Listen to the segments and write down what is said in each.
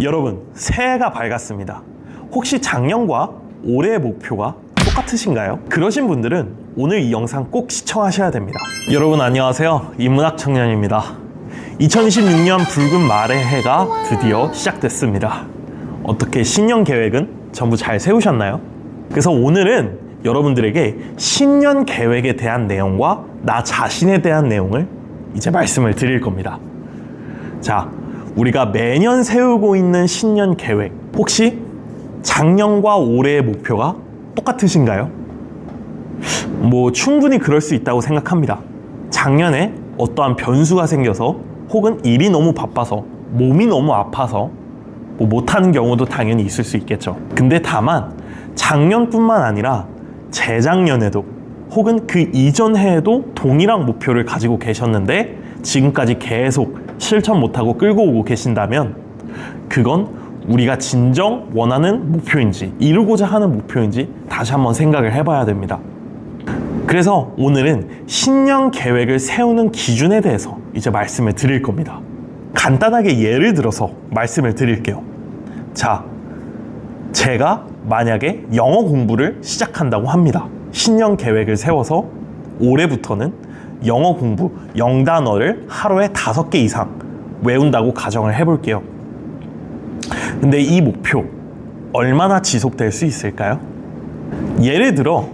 여러분, 새해가 밝았습니다. 혹시 작년과 올해의 목표가 똑같으신가요? 그러신 분들은 오늘 이 영상 꼭 시청하셔야 됩니다. 여러분 안녕하세요. 인문학 청년입니다. 2026년 붉은 말의 해가 드디어 시작됐습니다. 어떻게 신년 계획은 전부 잘 세우셨나요? 그래서 오늘은 여러분들에게 신년 계획에 대한 내용과 나 자신에 대한 내용을 이제 말씀을 드릴 겁니다. 자, 우리가 매년 세우고 있는 신년 계획. 혹시 작년과 올해의 목표가 똑같으신가요? 뭐 충분히 그럴 수 있다고 생각합니다. 작년에 어떠한 변수가 생겨서 혹은 일이 너무 바빠서 몸이 너무 아파서 뭐 못하는 경우도 당연히 있을 수 있겠죠. 근데 다만 작년뿐만 아니라 재작년에도 혹은 그 이전 해에도 동일한 목표를 가지고 계셨는데 지금까지 계속 실천 못하고 끌고 오고 계신다면 그건 우리가 진정 원하는 목표인지 이루고자 하는 목표인지 다시 한번 생각을 해봐야 됩니다. 그래서 오늘은 신년 계획을 세우는 기준에 대해서 이제 말씀을 드릴 겁니다. 간단하게 예를 들어서 말씀을 드릴게요. 자, 제가 만약에 영어 공부를 시작한다고 합니다. 신년 계획을 세워서 올해부터는 영어 공부, 영단어를 하루에 다섯 개 이상 외운다고 가정을 해볼게요. 근데 이 목표 얼마나 지속될 수 있을까요? 예를 들어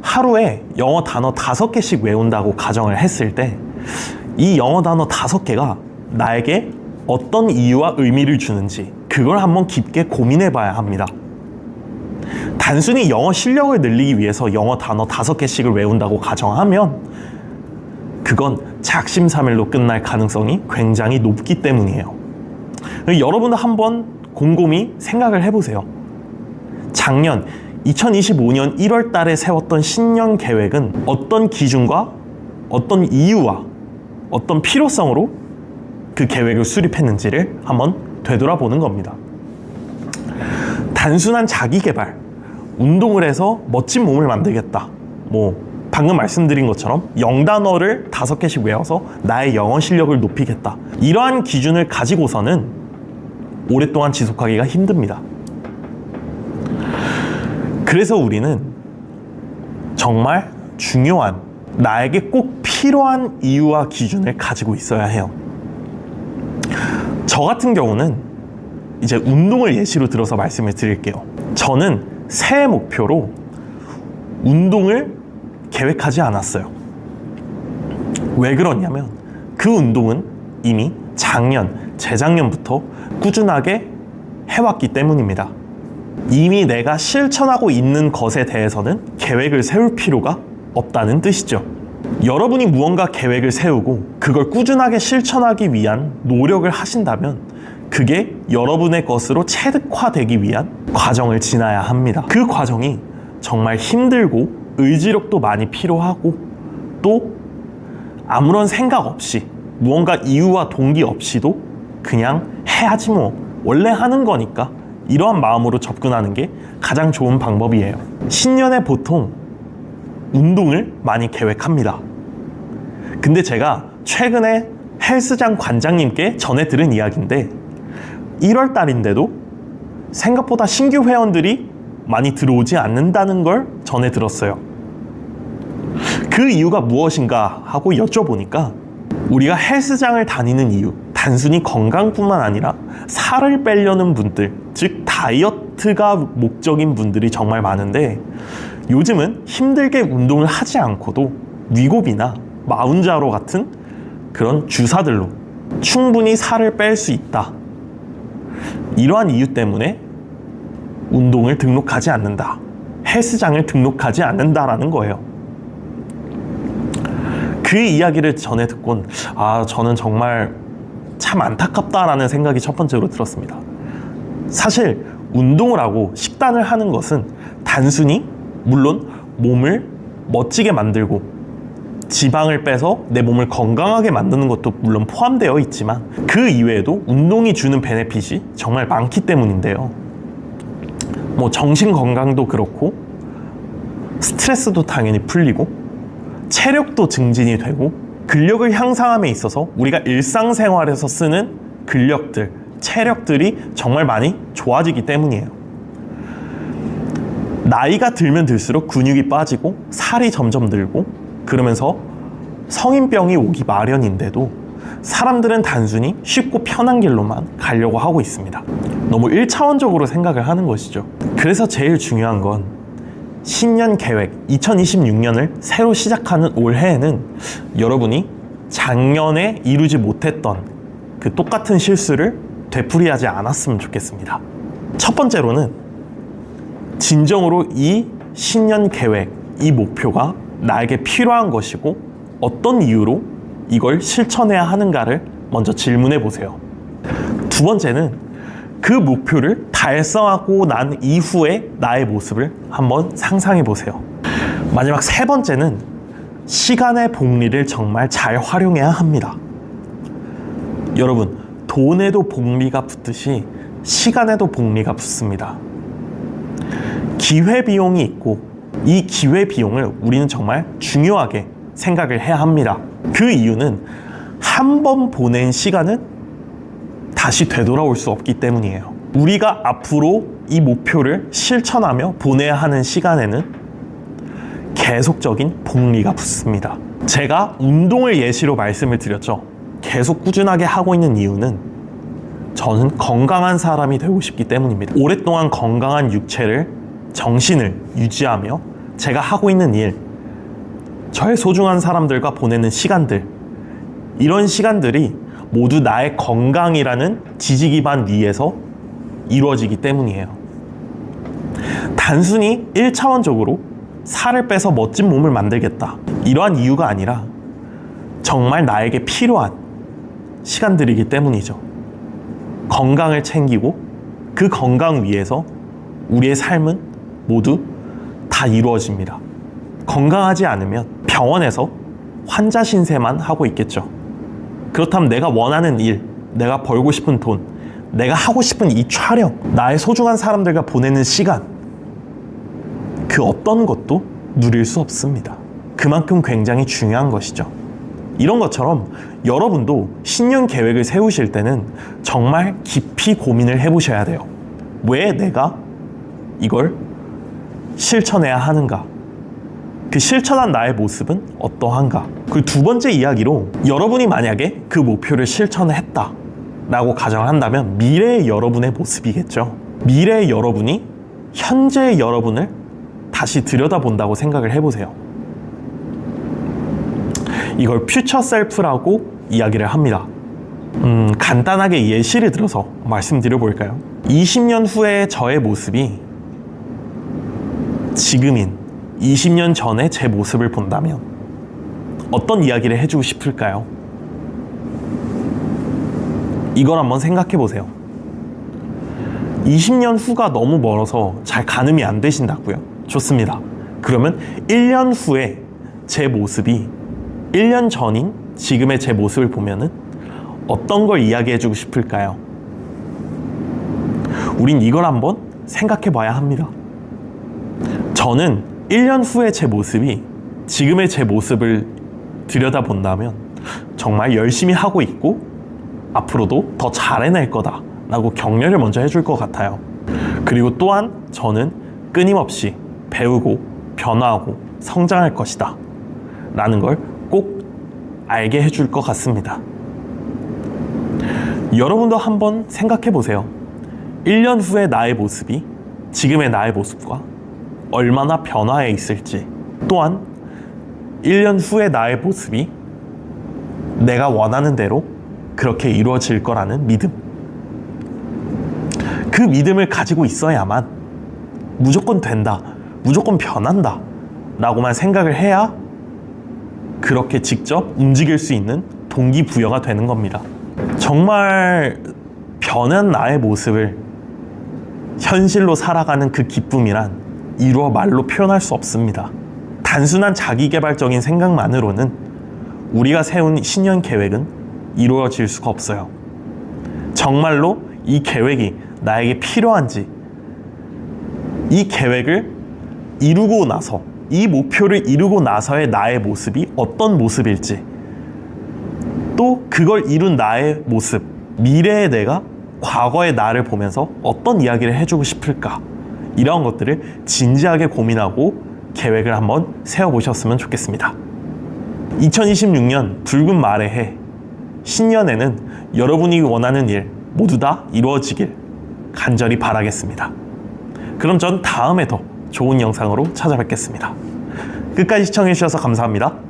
하루에 영어 단어 다섯 개씩 외운다고 가정을 했을 때 이 영어 단어 다섯 개가 나에게 어떤 이유와 의미를 주는지 그걸 한번 깊게 고민해 봐야 합니다. 단순히 영어 실력을 늘리기 위해서 영어 단어 다섯 개씩을 외운다고 가정하면 그건 작심삼일로 끝날 가능성이 굉장히 높기 때문이에요. 여러분도 한번 곰곰이 생각을 해보세요. 작년 2025년 1월 달에 세웠던 신년 계획은 어떤 기준과 어떤 이유와 어떤 필요성으로 그 계획을 수립했는지를 한번 되돌아보는 겁니다. 단순한 자기 개발, 운동을 해서 멋진 몸을 만들겠다. 뭐 방금 말씀드린 것처럼 영단어를 다섯 개씩 외워서 나의 영어 실력을 높이겠다. 이러한 기준을 가지고서는 오랫동안 지속하기가 힘듭니다. 그래서 우리는 정말 중요한 나에게 꼭 필요한 이유와 기준을 가지고 있어야 해요. 저 같은 경우는 이제 운동을 예시로 들어서 말씀을 드릴게요. 저는 새해 목표로 운동을 계획하지 않았어요. 왜 그러냐면 그 운동은 이미 작년, 재작년부터 꾸준하게 해왔기 때문입니다. 이미 내가 실천하고 있는 것에 대해서는 계획을 세울 필요가 없다는 뜻이죠. 여러분이 무언가 계획을 세우고 그걸 꾸준하게 실천하기 위한 노력을 하신다면 그게 여러분의 것으로 체득화되기 위한 과정을 지나야 합니다. 그 과정이 정말 힘들고 의지력도 많이 필요하고 또 아무런 생각 없이 무언가 이유와 동기 없이도 그냥 해야지 뭐 원래 하는 거니까 이러한 마음으로 접근하는 게 가장 좋은 방법이에요. 신년에 보통 운동을 많이 계획합니다. 근데 제가 최근에 헬스장 관장님께 전해 들은 이야기인데 1월 달인데도 생각보다 신규 회원들이 많이 들어오지 않는다는 걸 전해 들었어요. 그 이유가 무엇인가 하고 여쭤보니까 우리가 헬스장을 다니는 이유, 단순히 건강뿐만 아니라 살을 빼려는 분들, 즉 다이어트가 목적인 분들이 정말 많은데 요즘은 힘들게 운동을 하지 않고도 위고비나 마운자로 같은 그런 주사들로 충분히 살을 뺄 수 있다. 이러한 이유 때문에 운동을 등록하지 않는다. 헬스장을 등록하지 않는다라는 거예요. 그 이야기를 전해 듣곤 아 저는 정말 참 안타깝다라는 생각이 첫 번째로 들었습니다. 사실 운동을 하고 식단을 하는 것은 단순히 물론 몸을 멋지게 만들고 지방을 빼서 내 몸을 건강하게 만드는 것도 물론 포함되어 있지만 그 이외에도 운동이 주는 베네핏이 정말 많기 때문인데요. 뭐 정신 건강도 그렇고 스트레스도 당연히 풀리고 체력도 증진이 되고 근력을 향상함에 있어서 우리가 일상생활에서 쓰는 근력들 체력들이 정말 많이 좋아지기 때문이에요. 나이가 들면 들수록 근육이 빠지고 살이 점점 늘고 그러면서 성인병이 오기 마련인데도 사람들은 단순히 쉽고 편한 길로만 가려고 하고 있습니다. 너무 1차원적으로 생각을 하는 것이죠. 그래서 제일 중요한 건 신년 계획 2026년을 새로 시작하는 올해에는 여러분이 작년에 이루지 못했던 그 똑같은 실수를 되풀이하지 않았으면 좋겠습니다. 첫 번째로는 진정으로 이 신년 계획, 이 목표가 나에게 필요한 것이고 어떤 이유로 이걸 실천해야 하는가를 먼저 질문해 보세요. 두 번째는 그 목표를 달성하고 난 이후의 나의 모습을 한번 상상해 보세요. 마지막 세 번째는 시간의 복리를 정말 잘 활용해야 합니다. 여러분, 돈에도 복리가 붙듯이 시간에도 복리가 붙습니다. 기회비용이 있고 이 기회비용을 우리는 정말 중요하게 생각을 해야 합니다. 그 이유는 한 번 보낸 시간은 다시 되돌아올 수 없기 때문이에요. 우리가 앞으로 이 목표를 실천하며 보내야 하는 시간에는 계속적인 복리가 붙습니다. 제가 운동을 예시로 말씀을 드렸죠. 계속 꾸준하게 하고 있는 이유는 저는 건강한 사람이 되고 싶기 때문입니다. 오랫동안 건강한 육체를, 정신을 유지하며 제가 하고 있는 일, 저의 소중한 사람들과 보내는 시간들, 이런 시간들이 모두 나의 건강이라는 지지 기반 위에서 이루어지기 때문이에요. 단순히 1차원적으로 살을 빼서 멋진 몸을 만들겠다. 이러한 이유가 아니라 정말 나에게 필요한 시간들이기 때문이죠. 건강을 챙기고 그 건강 위에서 우리의 삶은 모두 다 이루어집니다. 건강하지 않으면 병원에서 환자 신세만 하고 있겠죠. 그렇다면 내가 원하는 일, 내가 벌고 싶은 돈, 내가 하고 싶은 이 촬영, 나의 소중한 사람들과 보내는 시간, 그 어떤 것도 누릴 수 없습니다. 그만큼 굉장히 중요한 것이죠. 이런 것처럼 여러분도 신년 계획을 세우실 때는 정말 깊이 고민을 해보셔야 돼요. 왜 내가 이걸 실천해야 하는가? 그 실천한 나의 모습은 어떠한가? 그 두 번째 이야기로 여러분이 만약에 그 목표를 실천을 했다. 라고 가정을 한다면 미래의 여러분의 모습이겠죠. 미래의 여러분이 현재의 여러분을 다시 들여다본다고 생각을 해보세요. 이걸 퓨처 셀프라고 이야기를 합니다. 음, 간단하게 예시를 들어서 말씀드려 볼까요? 20년 후의 저의 모습이 지금인 20년 전의 제 모습을 본다면 어떤 이야기를 해주고 싶을까요? 이걸 한번 생각해 보세요. 20년 후가 너무 멀어서 잘 가늠이 안 되신다고요? 좋습니다. 그러면 1년 후에 제 모습이 1년 전인 지금의 제 모습을 보면은 어떤 걸 이야기해 주고 싶을까요? 우린 이걸 한번 생각해 봐야 합니다. 저는 1년 후의 제 모습이 지금의 제 모습을 들여다본다면 정말 열심히 하고 있고 앞으로도 더 잘해낼 거다 라고 격려를 먼저 해줄 것 같아요. 그리고 또한 저는 끊임없이 배우고 변화하고 성장할 것이다 라는 걸 꼭 알게 해줄 것 같습니다. 여러분도 한번 생각해 보세요. 1년 후의 나의 모습이 지금의 나의 모습과 얼마나 변화해 있을지 또한 1년 후의 나의 모습이 내가 원하는 대로 그렇게 이루어질 거라는 믿음. 그 믿음을 가지고 있어야만 무조건 된다, 무조건 변한다 라고만 생각을 해야 그렇게 직접 움직일 수 있는 동기부여가 되는 겁니다. 정말 변한 나의 모습을 현실로 살아가는 그 기쁨이란 이루어 말로 표현할 수 없습니다. 단순한 자기개발적인 생각만으로는 우리가 세운 신년 계획은 이루어질 수가 없어요. 정말로 이 계획이 나에게 필요한지, 이 계획을 이루고 나서, 이 목표를 이루고 나서의 나의 모습이 어떤 모습일지, 또 그걸 이룬 나의 모습, 미래의 내가 과거의 나를 보면서 어떤 이야기를 해주고 싶을까? 이런 것들을 진지하게 고민하고 계획을 한번 세워보셨으면 좋겠습니다. 2026년 붉은 말의 해. 신년에는 여러분이 원하는 일 모두 다 이루어지길 간절히 바라겠습니다. 그럼 전 다음에 더 좋은 영상으로 찾아뵙겠습니다. 끝까지 시청해주셔서 감사합니다.